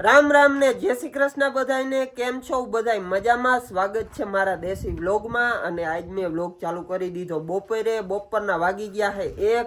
રામ રામ ને જય શ્રી કૃષ્ણ બધાને કેમ છો બધાય? મજામાં? સ્વાગત છે મારા દેશી વ્લોગમાં અને આજ મેં વ્લોગ ચાલુ કરી દીધો. બપોરે બપોરના વાગી ગયા હે એક.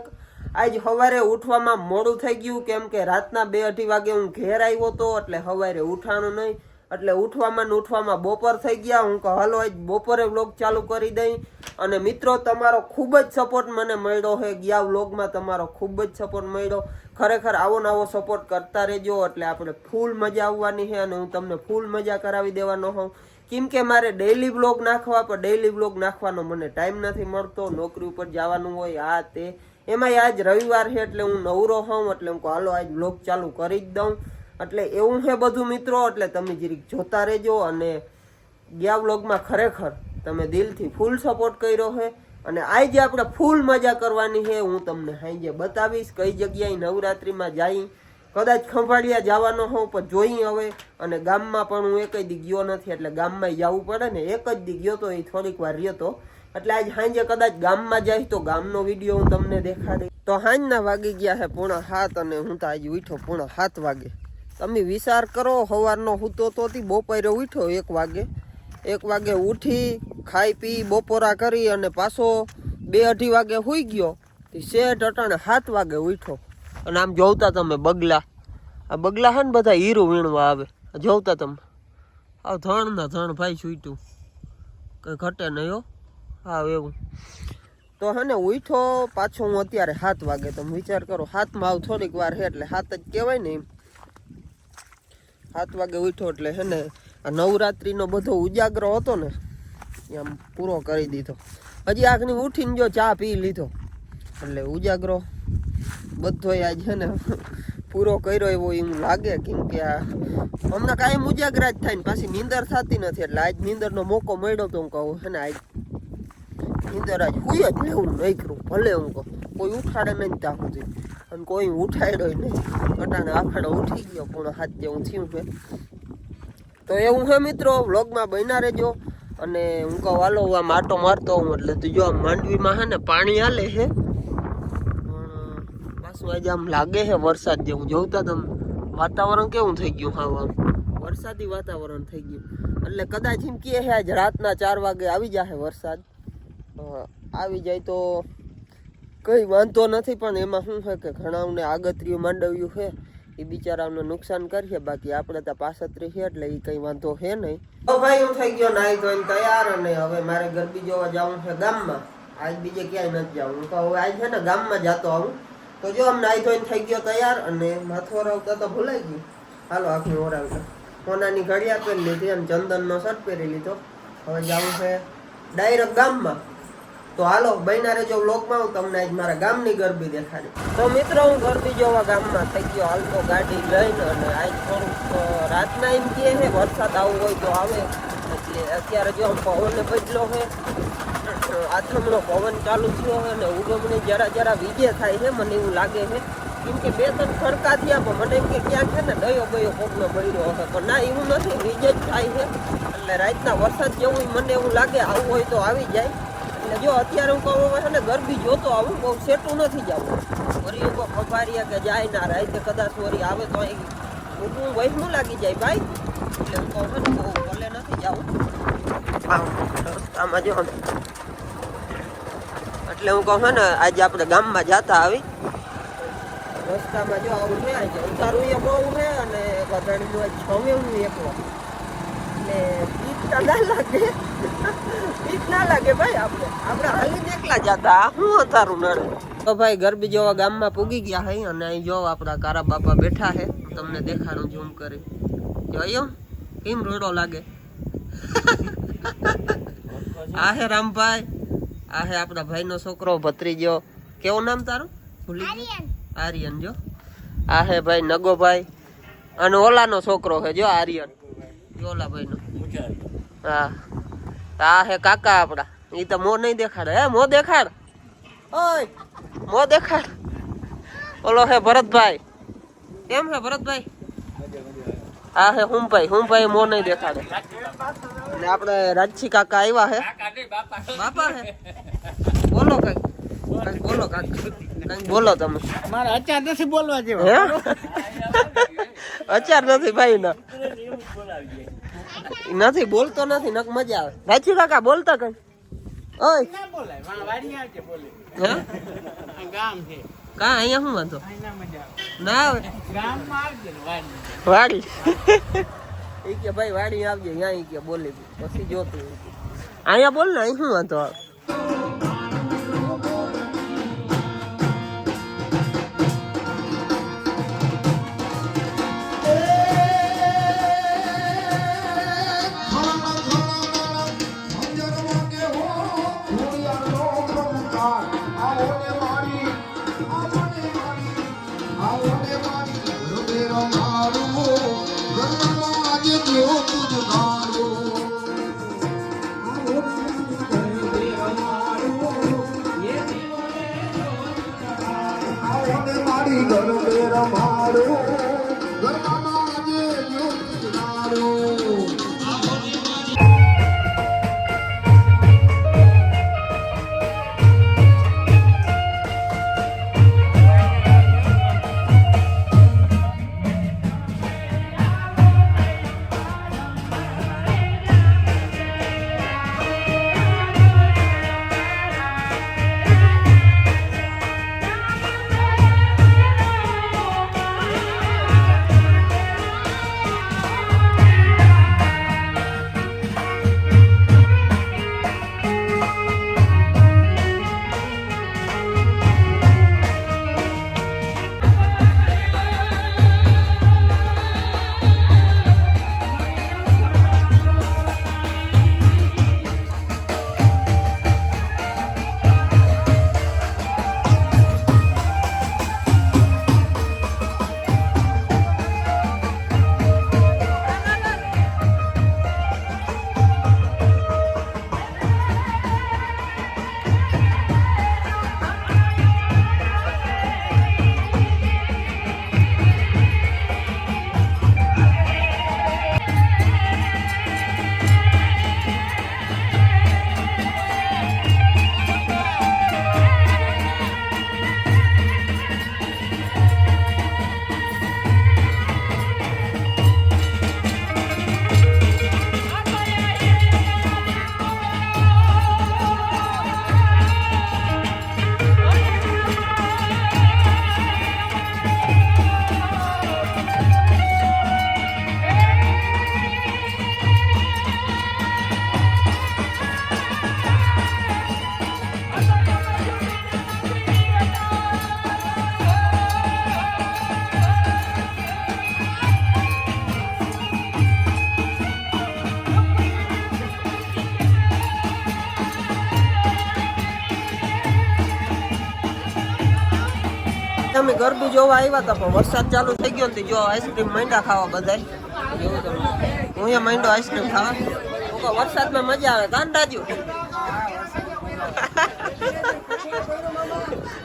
આજ સવારે ઉઠવામાં મોડું થઈ ગયું કેમ કે રાતના બે અઢી વાગે હું ઘેર આવ્યો હતો એટલે સવારે ઉઠાણું નહીં. એટલે ઉઠવામાં ને ઉઠવામાં બપોર થઈ ગયા. હું કહું, હાલો, આજ બપોરે વ્લોગ ચાલુ કરી દઈ. અને મિત્રો, તમારો ખૂબ જ સપોર્ટ મને મળ્યો છે ગયા વ્લોગમાં તમારો ખૂબ જ સપોર્ટ મળ્યો. ખરેખર આવો નવો સપોર્ટ કરતા રહેજો, એટલે આપણે ફૂલ મજા આવવાની છે અને હું તમને ફૂલ મજા કરાવી દેવાનો હોઉં. કેમ કે મારે ડેઈલી બ્લોગ નાખવા, પણ ડેઈલી બ્લોગ નાખવાનો મને ટાઈમ નથી મળતો. નોકરી ઉપર જવાનું હોય, આ તે. એમાંય આજ રવિવાર છે, એટલે હું નવરો હોઉં, એટલે હું હાલો, આજ બ્લોગ ચાલુ કરી જ દઉં. એટલે એવું છે બધું મિત્રો, એટલે તમે જરીક જોતા રહેજો અને ગયા વ્લોગમાં ખરેખર તમે દિલથી ફૂલ સપોર્ટ કર્યો છે. અને આજે આપણે ફૂલ મજા કરવાની છે, હું તમને હાઈજે બતાવીશ કઈ જગ્યાએ નવરાત્રિમાં જઈ કદાચ ખંભાળિયા જવાનો હોઉં, પણ જોઈ હવે. અને ગામમાં પણ હું એક દી ગયો નથી, એટલે ગામમાં જવું પડે ને, એક જ દી ગયો તો એ થોડીક વાર રહ્યો તો. એટલે આજ સાંજે કદાચ ગામમાં જઈશ તો ગામનો વીડિયો હું તમને દેખાડી તો સાંજના વાગી ગયા છે પૂણા હાથ અને હું તો આજે ઉઠ્યો પૂણા હાથ વાગે. તમે વિચાર કરો, સવારનો હૂતો તો બપોરે ઉઠ્યો એક વાગે. એક વાગે ઉઠી, ખાઈ પી, બપોરા કરી અને પાછો બે અઢી વાગે હુઈ ગયો. શેઠ અટાણે સાત વાગે ઉઠો અને આમ જોવતા તમે બગલા. આ બગલા છે ને બધા હીરું વીણવા આવે. જોવતા તમે. આ ધણ ના ધણ ભાઈ છૂટ્યું. કઈ ઘટે નહીં હો. હા એવું. તો હે ને ઉઠો, પાછો હું અત્યારે સાત વાગે. તમે વિચાર કરો હાથમાં આવ થોડીક વાર છે એટલે હાથ જ કહેવાય ને એમ. સાત વાગે ઉઠો એટલે હે ને આ નવરાત્રીનો બધો ઉજાગરો હતો ને, એમ પૂરો કરી દીધો. હજી આગની ઉઠીને જો ચા પી લીધો. એટલે ઉજાગરો બધો આજ છે ને પૂરો કર્યો એવો એમ લાગે, કેમ કે આ હમણાં કાંઈ ઉજાગરા જ થાય ને, પાછી નીંદર થતી નથી. એટલે આજ નીંદરનો મોકો મળ્યો તો હું કહું છે ને, આજ નીંદર આજ હુઈ જ લેવું નહીં કરું ભલે હું કહું. કોઈ ઉઠાડે નહીં ત્યાં સુધી. અને કોઈ ઉઠાડ્યો નહીં. અટાણે આખાડો ઉઠી ગયો, પણ હાથ જેવું થયું છે. તો એવું છે મિત્રો, વ્લોગમાં બન્યા રહેજો. અને હું કહું, હાલો આમ આટો મારતો હું એટલે તું જો આમ માંડવીમાં છે ને પાણી હાલે છે પાછું આજે આમ લાગે છે વરસાદ જેવું જોતા તમે વાતાવરણ કેવું થઈ ગયું હા આમ. વરસાદી વાતાવરણ થઈ ગયું. એટલે કદાચ એમ કહે છે આજ રાતના ચાર વાગે આવી જશે વરસાદ. આવી જાય તો કંઈ વાંધો નથી, પણ એમાં શું છે કે ઘણાઓને આગતરીયું માંડવ્યું છે એ બિચારાઓને નુકસાન કરીએ, બાકી આપણે તો પાસત્રી છે એટલે એ કઈ વાંધો છે નહીં. તો ભાઈ હું થઈ ગયો નાઈ ધોઈને તૈયાર અને હવે મારે ગરબી જોવા જવું છે ગામમાં. આજ બીજે ક્યાંય નથી જવું. તો હવે આજ છે ને ગામમાં જતો આવું. તો જો આમ નાઈ ધોઈને થઈ ગયો તૈયાર અને માથું ઓરાવતા તો ભૂલાઈ ગયું. હાલો, આખી ઓરાવતા સોનાની ઘડિયાળ પહેરી લીધી અને ચંદનનો શર્ટ પહેરી લીધો. હવે જવું છે ડાયરેક્ટ ગામમાં. તો હાલો, બન્યા રહેજો વ્લોગમાં. હું તમને આજ મારા ગામની ગરબી દેખાડી. તો મિત્રો, હું ગરબી જોવા ગામમાં થઈ ગયો. હાલતો ગાડી લઈને અને આજ થોડુંક રાતના એમ કહે છે, વરસાદ આવવો હોય તો આવે. એટલે અત્યારે જો પવન બદલો છે આથમનો પવન ચાલુ થયો છે અને ઉગમણી જરા જરા વીજે થાય છે, મને એવું લાગે છે. કેમ કે બે ત્રણ ખડકા થયા, પણ મને એમ કે ક્યાં છે ને ડયો બયો કોકનો બળ્યો હશે. પણ ના, એવું નથી, વીજ જ થાય છે. એટલે રાતના વરસાદ જેવું મને એવું લાગે, આવું હોય તો આવી જાય. એટલે જો અત્યારે હું કહું છે ને ગરબી જોતો આવું બહુ સેટું નથી જવું. વરી એવું ખભારિયા કે જાય ના રાતે કદાચ વરી આવે તો અહીં ઊભું વહેલું લાગી જાય ભાઈ? એટલે હું કહું છું ને બહુ ભલે નથી જવું. રસ્તામાં જો. એટલે હું કહું છું ને આજે આપણે ગામમાં જતા આવી. રસ્તામાં જો આવું છે ઉતારું એ બહુ છે અને બધાનું આજ એક એકલો. એટલે પીઠ ના ના લાગે. પીત ના લાગે ભાઈ આપણે. આપણે હાલી એકલા જતા. હું અતારું નડે? તો ભાઈ ગરબી જોવા ગામમાં પૂગી ગયા હે અને અહીં જો આપણા કારા બાપા બેઠા હે. તમને દેખાડું ઝૂમ કરી. જોયો કેમ રોડો લાગે? આ હે રામભાઈ. આ હે આપણા ભાઈનો છોકરો ભત્રીજો. કેવું નામ તારું? ભૂલી ગયો. આર્યન. જો. આ હે ભાઈ નગોભાઈ. અને ઓલાનો છોકરો છે જો આર્યન. જો ઓલા હા. આ હે કાકા આપડા. ઈ તો મો નહીં દેખાડે. હે મો દેખાડ. ઓય! મો દેખાડ. ઓલો હે ભરતભાઈ. કેમ હે ભરતભાઈ? આ હે હુમભાઈ હુમભાઈ મો નહીં દેખાડે. ને આપણે રાજછી કાકા આવ્યા હે. બાપા હે. બોલો કઈ બોલો કાકા બોલો તમે. મારે અત્યારે નથી બોલવા જેવો. હે? અચાર નથી ભાઈ ના નથી બોલતો નથી નક મજા આવે. રાચી કાકા બોલતા કઈ? ઓય. કા અહીંયા શું વાંધો? ના આવે. વાડી વાડી ઈ કે ભાઈ વાડી આવજે અહીંયા કે બોલી. પછી જોતું અહીંયા બોલ ને અહીં શું વાંધો આવે? અમે ગરબી જોવા આવ્યા હતા, પણ વરસાદ ચાલુ થઈ ગયો ને જો આઈસ્ક્રીમ માંડ્યા ખાવા બધાય. એવું તમે હું એ માંડો આઈસ્ક્રીમ ખાવા. વરસાદમાં મજા આવે કાન રાજુ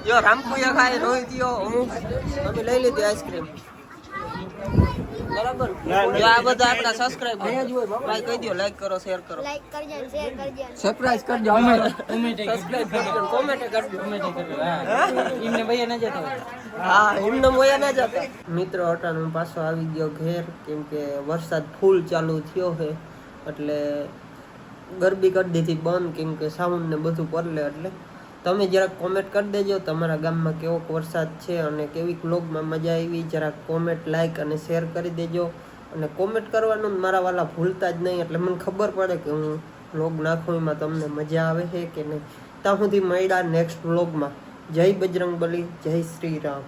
જો રામપુયા ખાય રોહિત અમે લઈ લીધી આઈસ્ક્રીમ. બરાબર? જો આ બધા આપણા સબસ્ક્રાઇબ ભાઈ કહી દો લાઈક કરો શેર કરો. લાઈક કરજો શેર કરજો. સરપ્રાઈઝ કરજો અમે અમે કરજો કોમેન્ટ કરજો. એમને ભાઈ ન જતો હા એમને મોયા ના જતા. મિત્રો અટાણ હું પાછો આવી ગયો ઘેર કેમ કે વરસાદ ફૂલ ચાલુ થયો છે એટલે ગરબી કરી દીધી બંધ કેમ કે સાઉન્ડ ને બધું પરલે એટલે. તમે જરાક કોમેન્ટ કરી દેજો. તમારા ગામમાં કેવો વરસાદ છે અને કેવી વ્લોગમાં મજા આવી, જરાક કોમેન્ટ લાઇક અને શેર કરી દેજો. અને કોમેન્ટ કરવાનું મારા વાલા ભૂલતા જ નહીં, એટલે મને ખબર પડે કે હું વ્લોગ નાખું, એમાં તમને મજા આવે છે કે નહીં. ત્યાં સુધી મળ્યા નેક્સ્ટ વ્લોગમાં જય બજરંગ બલી જય શ્રી રામ.